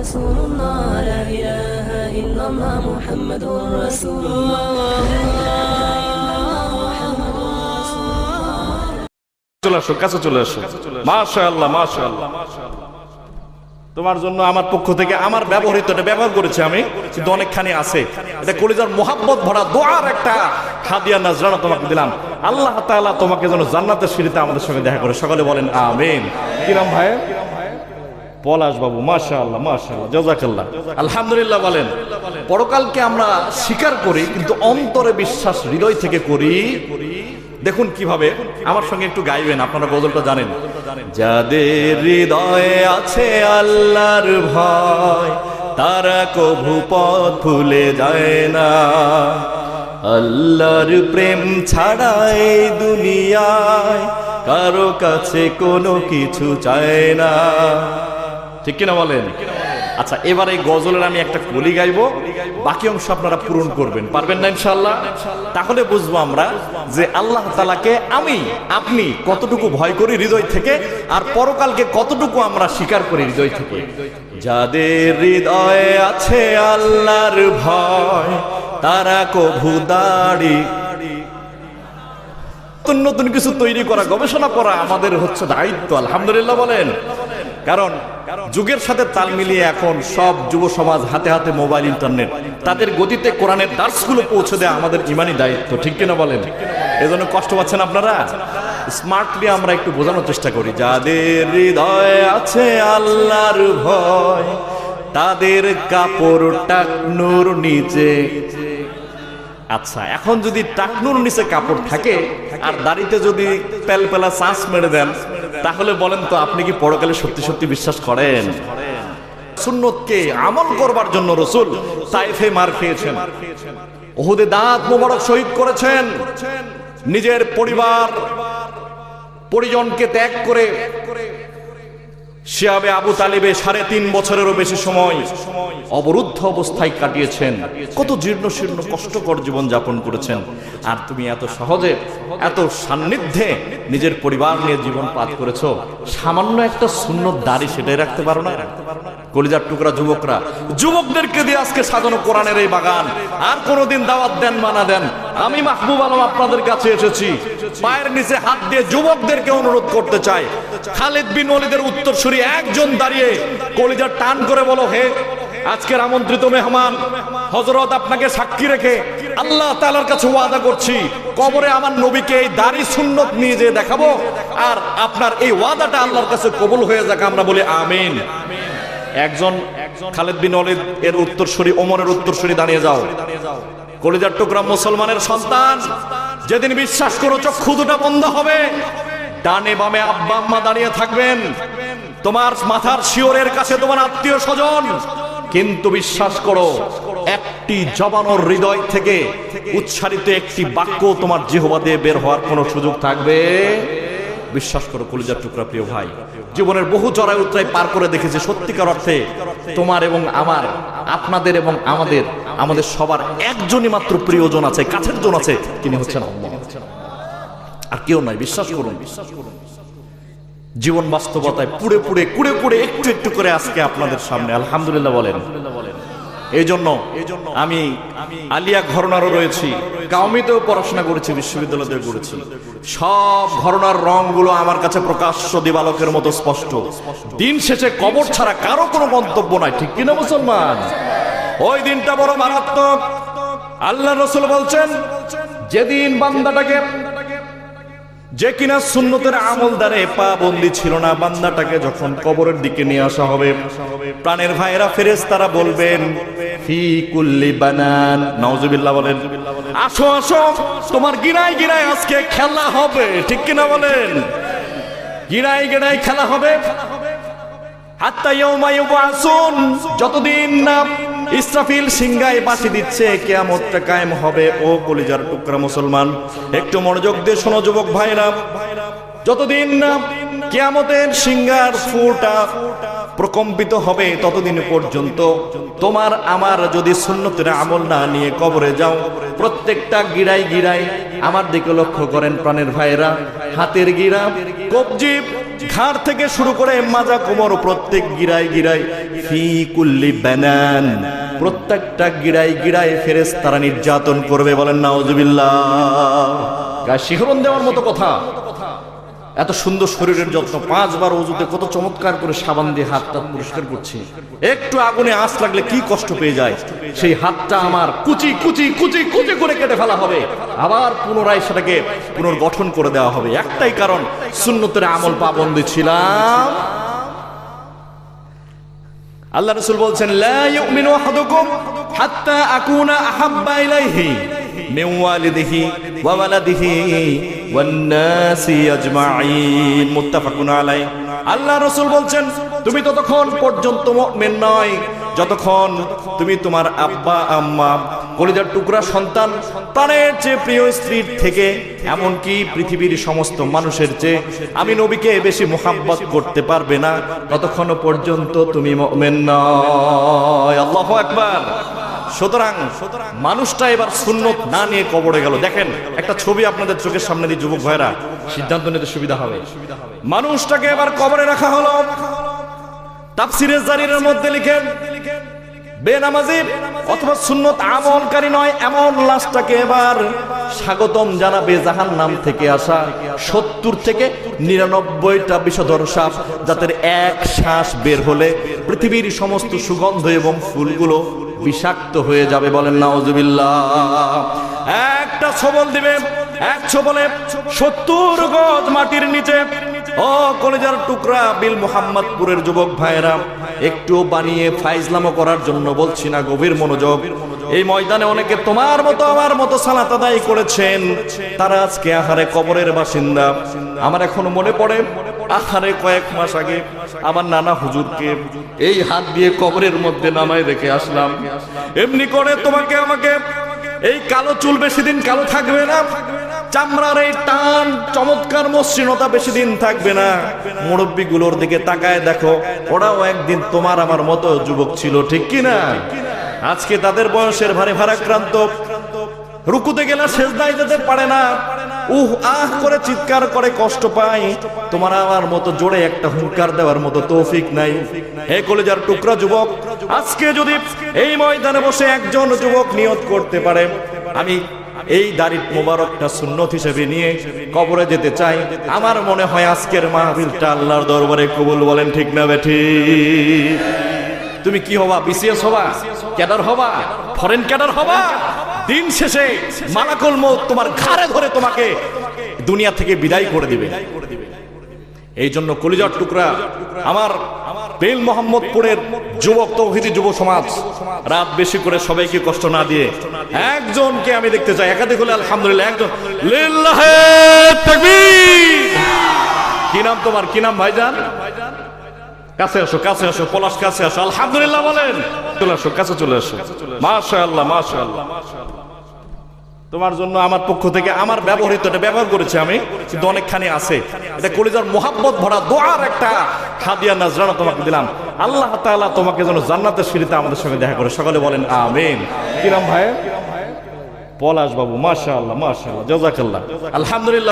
رسول الله لا إله إلا الله محمد رسول الله চলে আসো কাছে চলে আসো মাশা আল্লাহ মাশা আল্লাহ তোমার জন্য আমার পক্ষ থেকে আমার ব্যবহৃত এটা ব্যবহার করেছি আমি কিন্তু অনেকখানি আছে এটা কলিজার মোহাব্বত ভরা দোয়ার একটা খাদিয়া নাজরানা তোমাকে দিলাম আল্লাহ তাআলা তোমাকে যেন জান্নাতের সিঁড়িতে আমাদের সঙ্গে দেখা করে সকলে বলেন আমিন কিরাম ভাই পলাশ বাবু মাশা আল্লাহ মাশা আল্লাহ জাজাকাল্লাহ। আলহামদুলিল্লাহ বলেন, পরকালকে আমরা স্বীকার করি, কিন্তু অন্তরে বিশ্বাস, হৃদয় থেকে করি। দেখুন কীভাবে, আমার সঙ্গে একটু গাইবেন, আপনারা গজলটা জানেন। যাদের হৃদয়ে আছে আল্লাহর ভয়, তারা কভু পথ ভুলে যায় না। আল্লাহর প্রেম ছাড়া এই দুনিয়ায় কারও কাছে কোনো কিছু চায় না। ঠিক কিনা বলেন? আচ্ছা এবার এই গজলের আমি একটা কলি গাইবো, বাকি অংশ আপনারা পূরণ করবেন। পারবেন না ইনশাল্লাহ তাহলে বুঝব আমরা যে আল্লাহ তালাকে আমি, আপনি কতটুকু ভয় করি হৃদয় থেকে, আর পরকালকে কতটুকু আমরা স্বীকার করি হৃদয় থেকে। যাদের হৃদয়ে আছে আল্লাহর ভয়, তারা কভু দাড়ি। নতুন নতুন কিছু তৈরি করা, গবেষণা করা আমাদের হচ্ছে দায়িত্ব, আলহামদুলিল্লাহ বলেন। কারণ যুগের সাথে তাল মিলিয়ে এখন সব যুব সমাজ হাতে হাতে মোবাইল, ইন্টারনেট। তাদের গতিতে কোরআনের দার্সগুলো পৌঁছে দেয় আমাদের ইমানি দায়িত্ব, ঠিক কিনা বলেন? এজন্য কষ্ট পাচ্ছেন আপনারা? স্মার্টলি আমরা একটু বোঝানোর চেষ্টা করি। যাদের হৃদয় আছে আল্লাহর ভয়, তাদের কাপড় টাকনুর নিচে। আচ্ছা এখন যদি টাকনুর নিচে কাপড় থাকে, আর দাড়িতে যদি পেলপেলা চাঁচ মেরে দেন তাহলে বলেন তো, আপনি কি পরকালে সত্যি সত্যি বিশ্বাস করেন? সুন্নতকে আমল করবার জন্য রসুল তাইফে মার খেয়েছেন। ওহুদে দাঁত মোবারক শহীদ করেছেন। নিজের পরিবার, পরিজনকে ত্যাগ করে শিয়াবে আবু তালিবে সাড়ে তিন বছরেরও বেশি সময় অবরুদ্ধ অবস্থায় কাটিয়েছেন। কত জীর্ণ শীর্ণ কষ্টকর জীবন যাপন করেছেন। আর তুমি এত সহজে, এত সান্নিধ্যে নিজের পরিবার নিয়ে জীবন পাত করেছ। সামান্য একটা শূন্য দাড়ি সেটাই রাখতে পারো না। কলিজার টুকরা যুবকরা, যুবকদেরকে দিয়ে আজকে সাজানো কোরআনের এই বাগান। আর কোনোদিন দাওয়াত দেন, মানা দেন। আমি মাহবুব আলম আপনাদের কাছে এসেছি। পায়ের নিচে হাত দিয়ে যুবকদেরকে অনুরোধ করতে চাই। খালিদ বিন ওয়ালিদের উত্তরসূরি একজন দাঁড়িয়ে কলিজার টান করে বলো, হে আজকের আমন্ত্রিত মেহমান হজরত আপনাকে সাক্ষী রেখে আল্লাহ তাআলার কাছে ওয়াদা করছি, কবরে আমার নবীকে এই দাড়ি সুন্নত নিয়ে যেয়ে দেখাবো আর আপনার এই ওয়াদাটা আল্লাহর কাছে কবুল হয়ে যাক, আমরা বলি আমিন। একজন খালেদ বিন ওয়ালিদ এর উত্তরসূরি, ওমরের উত্তরসূরি দাঁড়িয়ে যাও। কলিজার টুকরা মুসলমানের সন্তান, যেদিন বিশ্বাস করো চক্ষু দুটো বন্ধ হবে, ডানে বামে আব্বা আম্মা দাঁড়িয়ে থাকবেন। তোমার মাথার শিওরের কাছে তোমার আত্মীয় স্বজন কিন্তু বিশ্বাস করো, একটি জবানোর হৃদয় থেকে উচ্চারিত একটি বাক্য তোমার জিহবা দিয়ে বের হওয়ার কোনো সুযোগ থাকবে? বিশ্বাস করো, কলিজার টুকরা প্রিয় ভাই, জীবনের বহু জড়াই উত্তরায় পার করে দেখেছি। সত্যিকার অর্থে তোমার এবং আমার, আপনাদের এবং আমাদের আমাদের সবার একজনই মাত্র প্রিয়জন আছে, কাছের জন আছে, তিনি হচ্ছেন আর কেউ নাই বিশ্বাস করুন বিশ্বাস করুন। জীবন বাস্তবতায় পুড়ে পুড়ে, কুড়ে কুড়ে একটু একটু করে আজকে আপনাদের সামনে। আলহামদুলিল্লাহ বলেন। এই জন্য আমি আলিয়া ঘরনারও রয়েছি কাউমিতেও পড়াশোনা করেছি বিশ্ববিদ্যালয়তে করেছি। সব ঘরনার রংগুলো আমার কাছে প্রকাশ্য দিবালকের মতো স্পষ্ট। দিন শেষে কবর ছাড়া কারও কোনো মন্তব্য নাই, ঠিক কিনা মুসলমান? ওই দিনটা বড় মারাত্মক। আল্লাহ রসুল বলছেন, যেদিন বান্দাটাকে যে কিনা সুন্নতের আমল দ্বারে পা বন্দি ছিল না, বান্দাটাকে যখন কবরের দিকে নিয়ে আসা হবে, প্রাণের ভাইরা ফেরেস তারা বলবেন, ফি কুল্লি বানান। বলেন, আসো আসো, তোমার গিরাই আজকে খেলা হবে। ঠিক বলেন? গিরাই গিরাই খেলা হবে। যতদিন না ইসরাফিল সিংগায় বাসি দিচ্ছে কেয়ামতটা কায়েম হবে, ও কলিজার টুকরা মুসলমান। একটু মনোযোগ দিয়ে শোনো, যুবক ভাইরা। যতদিন না কেয়ামতের সিংগার ফুটা প্রকম্পিত হবে, ততদিন পর্যন্ত তোমার আমার যদি সুন্নতের আমল না নিয়ে কবরে যাও, প্রত্যেকটা গিরাই গিরাই আমার দিকে লক্ষ্য করেন প্রাণের ভাইরা। হাতের গিরা কবজি ঘাড় থেকে শুরু করে মাজা কোমর প্রত্যেক গিরায় গিরাই ফি কুল্লি বানান। প্রত্যেকটা গিরাই গিরায় ফেরেস তারা নির্যাতন করবে বলেন নাওজুবিল্লাহ শিহরণ দেওয়ার মতো কথা। এত সুন্দর শরীরের যত্ন। পাঁচবার অজুতে কত চমৎকার করে সাবান দিয়ে হাতটা পরিষ্কার করছে। একটু আগুনে আঁচ লাগলে কি কষ্ট পেয়ে যায়? সেই হাতটা আমার কুচি কুচি কুচি কুচি করে কেটে ফেলা হবে। আবার পুনরায় সেটাকে পুনর্গঠন করে দেওয়া হবে। একটাই কারণ, সুন্নতের আমল পাবন্দি ছিলাম। আল্লাহ রসুল বলছেন, লা ইউমিনু আহাদুকুম হাত্তা আকুনা আহাব্বা ইলাইহি। মিন ওয়া ওয়ালাদিহি ওয়ান নাসি আজমাইন মুত্তাফাকুন আলাই আল্লাহ রসুল বলছেন, তুমি ততক্ষণ পর্যন্ত মুমিন নয়। যতক্ষণ তুমি তোমার আব্বা, আম্মা, কলিজার টুকরা, সন্তান, প্রাণের চেয়ে প্রিয় স্ত্রীর থেকে, এমনকি পৃথিবীর সমস্ত মানুষের চেয়ে আমি নবীকে বেশি মোহাব্বত করতে পারবে না, ততক্ষণ পর্যন্ত তুমি মুমিন নয়। আল্লাহু আকবার। সুতরাং মানুষটা এবার সুন্নত না নিয়ে কবরে গেল। দেখেন, একটা ছবি আপনাদের চোখের সামনে দিয়ে যুবক ভাইরা সিদ্ধান্ত নিতে সুবিধা হবে। মানুষটাকে এবার কবরে রাখা হলো। তাফসিরের জারিরের মধ্যে লিখেন বেনামাজি অথবা সুন্নত আমলকারী নয়, এমন লাশটাকে এবার স্বাগতম জানাবে নাম থেকে আসা সত্তর থেকে নিরানব্বইটা এক শ্বাস বের হলে পৃথিবীর সমস্ত সুগন্ধ এবং ফুলগুলো বিষাক্ত হয়ে যাবে বলেন নাওজুবিল্লাহ একটা ছবল দিবে, এক ছবলে সত্তর গজ মাটির নিচে ও কলেজার টুকরা বিল মোহাম্মদপুরের যুবক ভাইয়েরা, একটু বানিয়ে ফাইজলামো করার জন্য বলছি না, গভীর মনোযোগ। এই ময়দানে অনেকে তোমার মতো, আমার মতো সালাত আদায় করেছেন। তারা আজকে আহারে কবরের বাসিন্দা। আমার এখনও মনে পড়ে, আহারে কয়েক মাস আগে আমার নানা হুজুরকে এই হাত দিয়ে কবরের মধ্যে নামায় রেখে আসলাম। এমনি করে তোমাকে, আমাকে এই কালো চুল বেশি দিন কালো থাকবে না? চামড়ার এই টান, চমৎকার মসৃণতা বেশি দিন থাকবে না। মুরব্বী গুলোর দিকে তাকায় দেখো, ওরাও একদিন তোমার আমার মতো যুবক ছিল, ঠিক কিনা? আজকে তাদের বয়সের ভারে ভারাক্রান্ত। রুকুতে গেলে শেষ দায় যেতে পারে না। উহ, আহ করে চিৎকার করে কষ্ট পায়। তোমার আমার মতো জোরে একটা হুঙ্কার দেওয়ার মতো তৌফিক নাই। কলেজার টুকরা যুবক, আজকে যদি এই ময়দানে বসে একজন যুবক নিয়ত করতে পারে, আমি এই দাড়ির মোবারকটা সুন্নত হিসেবে নিয়ে কবরে যেতে চাই। আমার মনে হয় আজকের মাহফিলটা আল্লাহর দরবারে কবুল বলেন ঠিক না বেঠি? তুমি কি হবা? বিসিএস হবা? ক্যাডার হবা? ফরেন ক্যাডার হবা? দিন শেষে মালাকুল মৌত তোমার ঘাড়ে ধরে তোমাকে দুনিয়া থেকে বিদায় করে দিবে। এই জন্য কলিজার টুকরা আমার বেল মোহাম্মদপুরের যুবক তৌহিদি যুব সমাজ, রাত বেশি করে সবাইকে কষ্ট না দিয়ে একজনকে আমি দেখতে চাই। একাধিক হলে আলহামদুলিল্লাহ, একজন কি নাম তোমার? কি নাম ভাইজান? কাছে আসো কাছে আসো, পলাশ কাছে আসো। আলহামদুলিল্লাহ বলেন। চলে আসো, কাছে চলে আসো। মাশাআল্লাহ মাশাআল্লাহ। তোমার জন্য আমার পক্ষ থেকে আমার ব্যবহৃত এটা ব্যবহার করেছি আমি, কিন্তু অনেকখানি আছে। এটা কলিজার মোহাব্বত ভরা দোয়ার একটা হাদিয়া নাজরানা তোমাকে দিলাম। আল্লাহ তাআলা তোমাকে যেন জান্নাতের সিঁড়িতে আমাদের সঙ্গে দেখা করে। সকালে বলেন, আমিন। কিরাম ভাই? পলাশ বাবু, মাশাআল্লাহ মাশাআল্লাহ জাযাকাল্লাহ আলহামদুলিল্লাহ।